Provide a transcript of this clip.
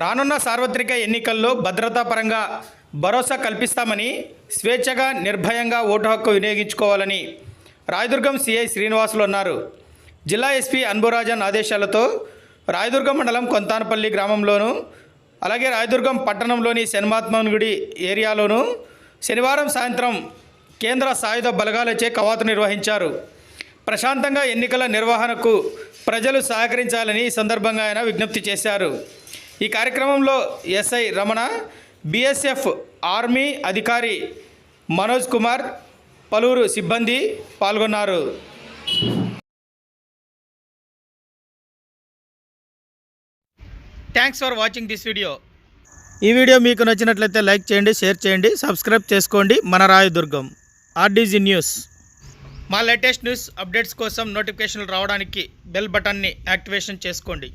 రానున్న సార్వత్రిక ఎన్నికల్లో భద్రతా పరంగా భరోసా కల్పిస్తామని స్వేచ్ఛగా నిర్భయంగా ఓటు హక్కు వినియోగించుకోవాలని రాయదుర్గం సిఐ శ్రీనివాసులు అన్నారు. జిల్లా ఎస్పీ అన్బురాజన్ ఆదేశాలతో రాయదుర్గం మండలం కొంతానపల్లి గ్రామంలోను అలాగే రాయదుర్గం పట్టణంలోని శనిమాత్మన్ గుడి ఏరియాలోను శనివారం సాయంత్రం కేంద్ర సాయుధ బలగాలచే కవాతు నిర్వహించారు. ప్రశాంతంగా ఎన్నికల నిర్వహణకు ప్రజలు సహకరించాలని ఈ సందర్భంగా ఆయన విజ్ఞప్తి చేశారు. ఈ కార్యక్రమంలో ఎస్ఐ రమణ బీఎస్ఎఫ్ ఆర్మీ అధికారి మనోజ్ కుమార్ పలువురు సిబ్బంది పాల్గొన్నారు. Thanks for watching this video ఈ వీడియో మీకు నచ్చినట్లయితే లైక్ చేయండి షేర్ చేయండి సబ్స్క్రైబ్ చేసుకోండి. మన రాయదుర్గం ఆర్డీజీ న్యూస్. మా లేటెస్ట్ న్యూస్ అప్డేట్స్ కోసం నోటిఫికేషన్లు రావడానికి బెల్ బటన్ని యాక్టివేషన్ చేసుకోండి.